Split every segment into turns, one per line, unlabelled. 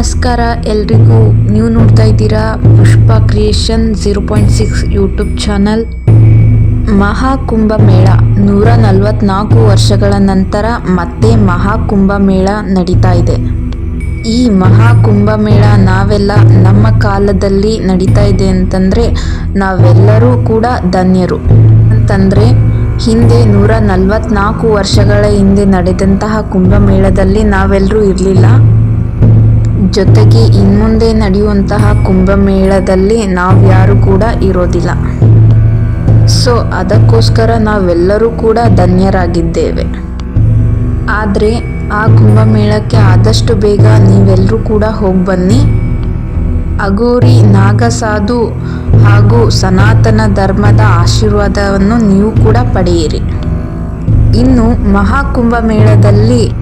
ನಮಸ್ಕಾರ, ಎಲ್ರಿಗೂ ನೀವು ನೋಡ್ತಾ ಇದ್ದೀರಾ Pushpa creation zero point six YouTube channel. Mahakumbh Mela ನೂರ ನಲವತ್ನಾಲ್ಕು ವರ್ಷಗಳ ನಂತರ ಮತ್ತೆ ಮಹಾಕುಂಭ ಮೇಳ ನಡೀತಾ ಇದೆ. ಈ ಮಹಾಕುಂಭ ಮೇಳ ನಾವೆಲ್ಲ ನಮ್ಮ ಕಾಲದಲ್ಲಿ ನಡೀತಾ ಇದೆ ಅಂತಂದರೆ ನಾವೆಲ್ಲರೂ ಕೂಡ ಧನ್ಯರು. ಅಂತಂದರೆ ಹಿಂದೆ ನೂರ ನಲವತ್ನಾಲ್ಕು ವರ್ಷಗಳ ಹಿಂದೆ ನಡೆದಂತಹ ಕುಂಭಮೇಳದಲ್ಲಿ ನಾವೆಲ್ಲರೂ ಇರಲಿಲ್ಲ. ಜೊತೆಗೆ ಇನ್ಮುಂದೆ ನಡೆಯುವಂತಹ ಕುಂಭಮೇಳದಲ್ಲಿ ನಾವ್ಯಾರು ಕೂಡ ಇರೋದಿಲ್ಲ. ಸೊ, ಅದಕ್ಕೋಸ್ಕರ ನಾವೆಲ್ಲರೂ ಕೂಡ ಧನ್ಯರಾಗಿದ್ದೇವೆ. ಆದರೆ, ಆ ಕುಂಭಮೇಳಕ್ಕೆ ಆದಷ್ಟು ಬೇಗ ನೀವೆಲ್ಲರೂ ಕೂಡ ಹೋಗಿ ಬನ್ನಿ ಅಗೋರಿ ನಾಗಸಾಧು ಹಾಗೂ ಸನಾತನ ಧರ್ಮದ ಆಶೀರ್ವಾದವನ್ನು ನೀವು ಕೂಡ ಪಡೆಯಿರಿ. ಇನ್ನು ಮಹಾಕುಂಭ ಮೇಳದಲ್ಲಿ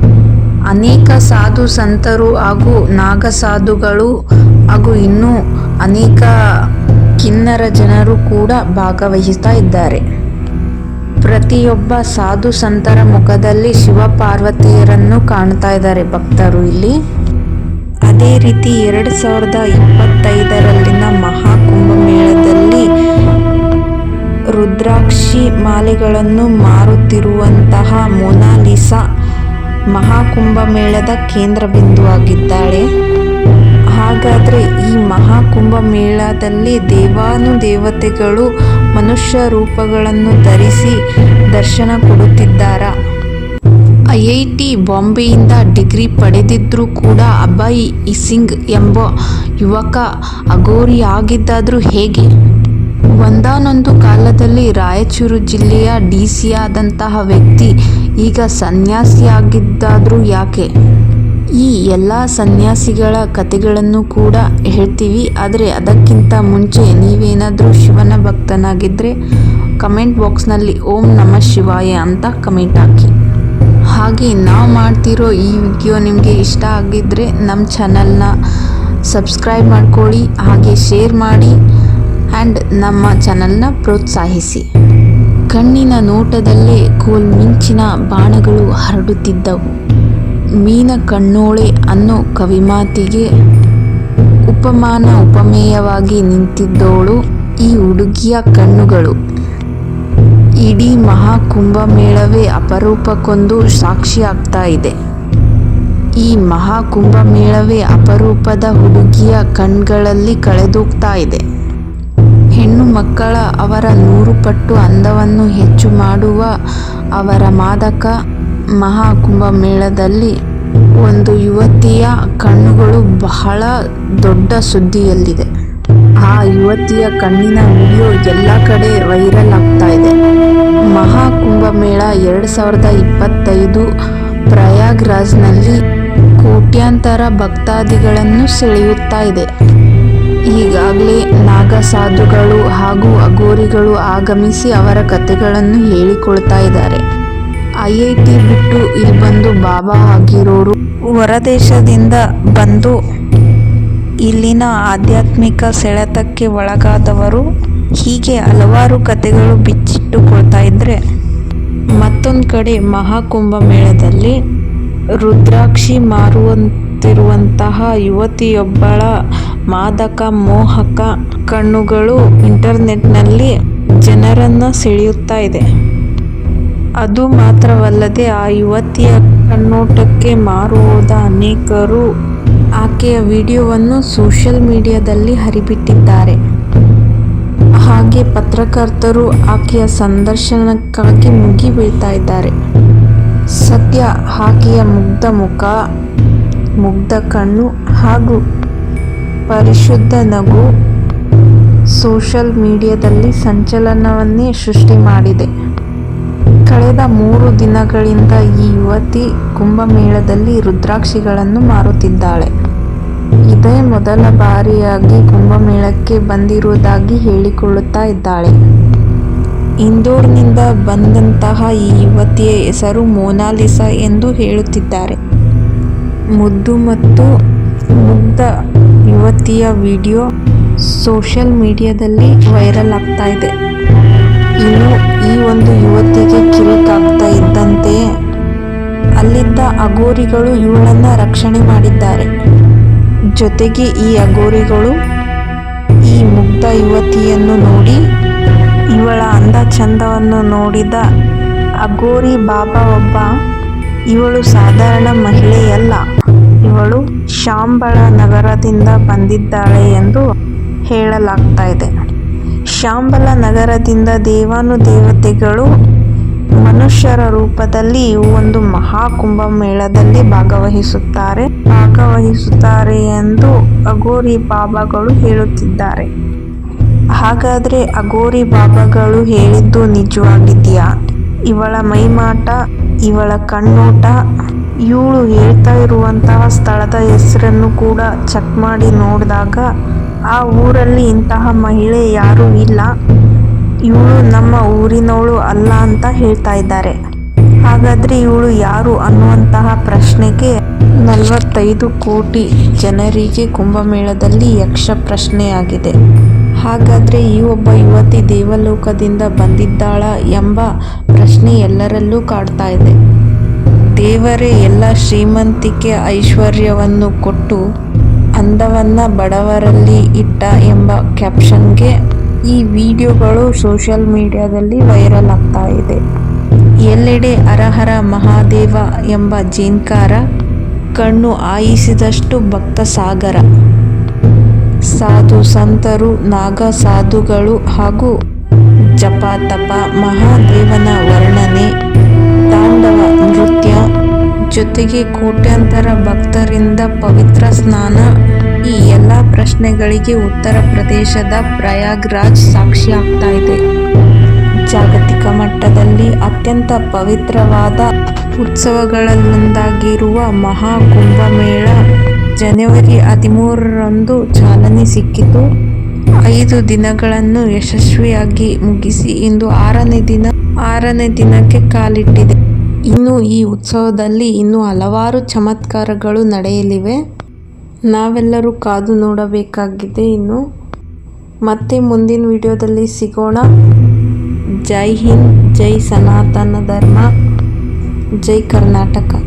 ಅನೇಕ ಸಾಧು ಸಂತರು ಹಾಗೂ ನಾಗಸಾಧುಗಳು ಹಾಗೂ ಇನ್ನೂ ಅನೇಕ ಕಿನ್ನರ ಜನರು ಕೂಡ ಭಾಗವಹಿಸ್ತಾ ಇದ್ದಾರೆ. ಪ್ರತಿಯೊಬ್ಬ ಸಾಧು ಸಂತರ ಮುಖದಲ್ಲಿ ಶಿವ ಪಾರ್ವತಿಯರನ್ನು ಕಾಣ್ತಾ ಇದ್ದಾರೆ ಭಕ್ತರು ಇಲ್ಲಿ. ಅದೇ ರೀತಿ ಎರಡು ಸಾವಿರದ ಇಪ್ಪತ್ತೈದರಲ್ಲಿನ ಮಹಾಕುಂಭ ಮೇಳದಲ್ಲಿ ರುದ್ರಾಕ್ಷಿ ಮಾಲೆಗಳನ್ನು ಮಾರುತ್ತಿರುವಂತಹ ಮೊನಾಲಿಸಾ ಮಹಾಕುಂಭ ಮೇಳದ ಕೇಂದ್ರ ಬಿಂದುವಾಗಿದ್ದಾಳೆ ಹಾಗಾದರೆ ಈ ಮಹಾಕುಂಭ ಮೇಳದಲ್ಲಿ ದೇವಾನುದೇವತೆಗಳು ಮನುಷ್ಯ ರೂಪಗಳನ್ನು ಧರಿಸಿ ದರ್ಶನ ಕೊಡುತ್ತಿದ್ದಾರಾ? ಐ ಐ ಟಿ ಬಾಂಬೆಯಿಂದ ಡಿಗ್ರಿ ಪಡೆದಿದ್ದರೂ ಕೂಡ ಅಭಯ್ ಸಿಂಗ್ ಎಂಬ ಯುವಕ ಅಘೋರಿಯಾಗಿದ್ದಾದರೂ ಹೇಗೆ? ಒಂದಾನೊಂದು ಕಾಲದಲ್ಲಿ ರಾಯಚೂರು ಜಿಲ್ಲೆಯ ಡಿ ಸಿ ಆದಂತಹ ವ್ಯಕ್ತಿ ಈಗ ಸನ್ಯಾಸಿಯಾಗಿದ್ದಾದರೂ ಯಾಕೆ? ಈ ಎಲ್ಲ ಸನ್ಯಾಸಿಗಳ ಕಥೆಗಳನ್ನು ಕೂಡ ಹೇಳ್ತೀವಿ, ಆದರೆ ಅದಕ್ಕಿಂತ ಮುಂಚೆ ನೀವೇನಾದರೂ ಶಿವನ ಭಕ್ತನಾಗಿದ್ದರೆ ಕಮೆಂಟ್ ಬಾಕ್ಸ್ನಲ್ಲಿ ಓಂ ನಮಃ ಶಿವಾಯ ಅಂತ ಕಮೆಂಟ್ ಹಾಕಿ. ಹಾಗೆ ನಾವು ಮಾಡ್ತಿರೋ ಈ ವಿಡಿಯೋ ನಿಮಗೆ ಇಷ್ಟ ಆಗಿದ್ದರೆ ನಮ್ಮ ಚಾನಲ್ನ ಸಬ್ಸ್ಕ್ರೈಬ್ ಮಾಡ್ಕೊಳ್ಳಿ, ಹಾಗೆ ಶೇರ್ ಮಾಡಿ. ಆ್ಯಂಡ್ ನಮ್ಮ ಚಾನಲ್ನ ಪ್ರೋತ್ಸಾಹಿಸಿ. ಕಣ್ಣಿನ ನೋಟದಲ್ಲೇ ಕೋಲ್ಮಿಂಚಿನ ಬಾಣಗಳು ಹರಡುತ್ತಿದ್ದವು. ಮೀನ ಕಣ್ಣೋಳೆ ಅನ್ನೋ ಕವಿಮಾತಿಗೆ ಉಪಮಾನ ಉಪಮೇಯವಾಗಿ ನಿಂತಿದ್ದೋಳು ಈ ಹುಡುಗಿಯ ಕಣ್ಣುಗಳು. ಇಡೀ ಮಹಾಕುಂಭ ಮೇಳವೇ ಅಪರೂಪಕ್ಕೊಂದು ಸಾಕ್ಷಿ ಆಗ್ತಾ ಇದೆ. ಈ ಮಹಾಕುಂಭ ಮೇಳವೇ ಅಪರೂಪದ ಹುಡುಗಿಯ ಕಣ್ಗಳಲ್ಲಿ ಕಳೆದೋಗ್ತಾ ಇದೆ. ಹೆಣ್ಣು ಮಕ್ಕಳ ಅವರ ನೂರು ಪಟ್ಟು ಅಂದವನ್ನು ಹೆಚ್ಚು ಮಾಡುವ ಅವರ ಮಾದಕ ಮಹಾಕುಂಭ ಮೇಳದಲ್ಲಿ ಒಂದು ಯುವತಿಯ ಕಣ್ಣುಗಳು ಬಹಳ ದೊಡ್ಡ ಸುದ್ದಿಯಲ್ಲಿದೆ. ಆ ಯುವತಿಯ ಕಣ್ಣಿನ ವಿಡಿಯೋ ಎಲ್ಲ ಕಡೆ ವೈರಲ್ ಆಗ್ತಾ ಇದೆ. ಮಹಾಕುಂಭ ಮೇಳ ಎರಡು ಸಾವಿರದ ಇಪ್ಪತ್ತೈದು ಪ್ರಯಾಗ್ರಾಜ್ನಲ್ಲಿ ಕೋಟ್ಯಾಂತರ ಭಕ್ತಾದಿಗಳನ್ನು ಸೆಳೆಯುತ್ತಾ ಇದೆ. ಈಗಾಗಲೇ ನಾಗಸಾಧುಗಳು ಹಾಗೂ ಅಘೋರಿಗಳು ಆಗಮಿಸಿ ಅವರ ಕಥೆಗಳನ್ನು ಹೇಳಿಕೊಳ್ತಾ ಇದ್ದಾರೆ. ಐ ಐ ಟಿ ಬಿಟ್ಟು ಇಲ್ಲಿ ಬಂದು ಬಾಬಾ ಆಗಿರೋರು ಹೊರದೇಶದಿಂದ ಬಂದು ಇಲ್ಲಿನ ಆಧ್ಯಾತ್ಮಿಕ ಸೆಳೆತಕ್ಕೆ ಒಳಗಾದವರು ಹೀಗೆ ಹಲವಾರು ಕಥೆಗಳು ಬಿಚ್ಚಿಟ್ಟುಕೊಳ್ತಾ ಇದ್ದರೆ ಮತ್ತೊಂದು ಕಡೆ ಮಹಾಕುಂಭ ಮೇಳದಲ್ಲಿ ರುದ್ರಾಕ್ಷಿ ಮಾರುವಂತಿರುವಂತಹ ಯುವತಿಯೊಬ್ಬಳ ಮಾದಕ ಮೋಹಕ ಕಣ್ಣುಗಳು ಇಂಟರ್ನೆಟ್ನಲ್ಲಿ ಜನರನ್ನು ಸೆಳೆಯುತ್ತಾ ಇದೆ. ಅದು ಮಾತ್ರವಲ್ಲದೆ ಆ ಯುವತಿಯ ಕಣ್ಣೋಟಕ್ಕೆ ಮಾರುವುದ ಅನೇಕರು ಆಕೆಯ ವಿಡಿಯೋವನ್ನು ಸೋಷಿಯಲ್ ಮೀಡಿಯಾದಲ್ಲಿ ಹರಿಬಿಟ್ಟಿದ್ದಾರೆ. ಹಾಗೆ ಪತ್ರಕರ್ತರು ಆಕೆಯ ಸಂದರ್ಶನಕ್ಕಾಗಿ ಮುಗಿಬೀಳ್ತಾ ಇದ್ದಾರೆ. ಸದ್ಯ ಆಕೆಯ ಮುಗ್ಧ ಮುಖ, ಮುಗ್ಧ ಕಣ್ಣು ಹಾಗೂ ಪರಿಶುದ್ಧ ನಗು ಸೋಷಲ್ ಮೀಡಿಯಾದಲ್ಲಿ ಸಂಚಲನವನ್ನೇ ಸೃಷ್ಟಿ ಮಾಡಿದೆ. ಕಳೆದ ಮೂರು ದಿನಗಳಿಂದ ಈ ಯುವತಿ ಕುಂಭಮೇಳದಲ್ಲಿ ರುದ್ರಾಕ್ಷಿಗಳನ್ನು ಮಾರುತ್ತಿದ್ದಾಳೆ. ಇದೇ ಮೊದಲ ಬಾರಿಯಾಗಿ ಕುಂಭಮೇಳಕ್ಕೆ ಬಂದಿರುವುದಾಗಿ ಹೇಳಿಕೊಳ್ಳುತ್ತಾ ಇದ್ದಾಳೆ. ಇಂದೋರ್ನಿಂದ ಬಂದಂತಹ ಈ ಯುವತಿಯ ಹೆಸರು ಮೋನಾಲಿಸಾ ಎಂದು ಹೇಳುತ್ತಿದ್ದಾರೆ. ಮುದ್ದು ಮತ್ತು ಮುಗ್ಧ ಯುವತಿಯ ವಿಡಿಯೋ ಸೋಷಿಯಲ್ ಮೀಡಿಯಾದಲ್ಲಿ ವೈರಲ್ ಆಗ್ತಾ ಇದೆ. ಇನ್ನು ಈ ಒಂದು ಯುವತಿಗೆ ಕಿರುಕಾಗ್ತಾ ಇದ್ದಂತೆಯೇ ಅಲ್ಲಿದ್ದ ಅಗೋರಿಗಳು ಇವಳನ್ನ ರಕ್ಷಣೆ ಮಾಡಿದ್ದಾರೆ. ಜೊತೆಗೆ ಈ ಅಗೋರಿಗಳು ಈ ಮುಗ್ಧ ಯುವತಿಯನ್ನು ನೋಡಿ ಇವಳ ಅಂದ ಚಂದವನ್ನು ನೋಡಿದ ಅಗೋರಿ ಬಾಬಾ ಒಬ್ಬ, ಇವಳು ಸಾಧಾರಣ ಮಹಿಳೆಯಲ್ಲ, ಇವಳು ಶಾಂಬಳ ನಗರದಿಂದ ಬಂದಿದ್ದಾಳೆ ಎಂದು ಹೇಳಲಾಗ್ತಾ ಇದೆ ಶಾಂಬಲ ನಗರದಿಂದ ದೇವಾನುದೇವತೆಗಳು ಮನುಷ್ಯರ ರೂಪದಲ್ಲಿ ಒಂದು ಮಹಾ ಕುಂಭಮೇಳದಲ್ಲಿ ಭಾಗವಹಿಸುತ್ತಾರೆ. ಭಾಗವಹಿಸುತ್ತಾರೆ ಎಂದು ಅಗೋರಿ ಬಾಬಾಗಳು ಹೇಳುತ್ತಿದ್ದಾರೆ. ಹಾಗಾದ್ರೆ ಅಗೋರಿ ಬಾಬಾಗಳು ಹೇಳಿದ್ದು ನಿಜವಾಗಿದೆಯಾ? ಇವಳ ಮೈಮಾಟ, ಇವಳ ಕಣ್ಣೋಟ ಇವಳು ಹೇಳ್ತಾ ಇರುವಂತಹ ಸ್ಥಳದ ಹೆಸರನ್ನು ಕೂಡ ಚೆಕ್ ಮಾಡಿ ನೋಡಿದಾಗ ಆ ಊರಲ್ಲಿ ಇಂತಹ ಮಹಿಳೆ ಯಾರೂ ಇಲ್ಲ. ಇವಳು ನಮ್ಮ ಊರಿನವಳು ಅಲ್ಲ ಅಂತ ಹೇಳ್ತಾ ಇದ್ದಾರೆ. ಹಾಗಾದ್ರೆ ಇವಳು ಯಾರು ಅನ್ನುವಂತಹ ಪ್ರಶ್ನೆಗೆ ನಲವತ್ತೈದು ಕೋಟಿ ಜನರಿಗೆ ಕುಂಭಮೇಳದಲ್ಲಿ ಯಕ್ಷ ಪ್ರಶ್ನೆಯಾಗಿದೆ. ಹಾಗಾದ್ರೆ ಈ ಒಬ್ಬ ಯುವತಿ ದೇವಲೋಕದಿಂದ ಬಂದಿದ್ದಾಳ ಎಂಬ ಪ್ರಶ್ನೆ ಎಲ್ಲರಲ್ಲೂ ಕಾಡ್ತಾ ಇದೆ. ದೇವರೇ, ಎಲ್ಲ ಶ್ರೀಮಂತಿಕೆ ಐಶ್ವರ್ಯವನ್ನು ಕೊಟ್ಟು ಅಂದವನ್ನ ಬಡವರಲ್ಲಿ ಇಟ್ಟ ಎಂಬ ಕ್ಯಾಪ್ಷನ್ಗೆ ಈ ವಿಡಿಯೋಗಳು ಸೋಷಿಯಲ್ ಮೀಡಿಯಾದಲ್ಲಿ ವೈರಲ್ ಆಗ್ತಾ ಇದೆ. ಎಲ್ಲೆಡೆ ಹರಹರ ಮಹಾದೇವ ಎಂಬ ಜೀನ್ಕಾರ ಕಣ್ಣು ಆಯಿಸಿದಷ್ಟು ಭಕ್ತ ಸಾಗರ. ಸಾಧು ಸಂತರು, ನಾಗ ಸಾಧುಗಳು ಹಾಗೂ ಜಪ ತಪ ಮಹಾದೇವನ ವರ್ಣನೆ ತಾಂಡವ ನೃತ್ಯ ಜೊತೆಗೆ ಕೋಟ್ಯಾಂತರ ಭಕ್ತರಿಂದ ಪವಿತ್ರ ಸ್ನಾನ. ಈ ಎಲ್ಲ ಪ್ರಶ್ನೆಗಳಿಗೆ ಉತ್ತರ ಪ್ರದೇಶದ ಪ್ರಯಾಗ್ರಾಜ್ ಸಾಕ್ಷಿ ಆಗ್ತಾ ಇದೆ. ಜಾಗತಿಕ ಮಟ್ಟದಲ್ಲಿ ಅತ್ಯಂತ ಪವಿತ್ರವಾದ ಉತ್ಸವಗಳಲ್ಲೊಂದಾಗಿರುವ ಮಹಾಕುಂಭಮೇಳ ಜನವರಿ ಹದಿಮೂರರಂದು ಚಾಲನೆ ಸಿಕ್ಕಿತು. ಐದು ದಿನಗಳನ್ನು ಯಶಸ್ವಿಯಾಗಿ ಮುಗಿಸಿ ಇಂದು ಆರನೇ ದಿನ, ಆರನೇ ದಿನಕ್ಕೆ ಕಾಲಿಟ್ಟಿದೆ. ಇನ್ನು ಈ ಉತ್ಸವದಲ್ಲಿ ಇನ್ನೂ ಹಲವಾರು ಚಮತ್ಕಾರಗಳು ನಡೆಯಲಿವೆ. ನಾವೆಲ್ಲರೂ ಕಾದು ನೋಡಬೇಕಾಗಿದೆ ಇನ್ನು. ಮತ್ತೆ ಮುಂದಿನ ವಿಡಿಯೋದಲ್ಲಿ ಸಿಗೋಣ. ಜೈ ಹಿಂದ್, ಜೈ ಸನಾತನ ಧರ್ಮ, ಜೈ ಕರ್ನಾಟಕ.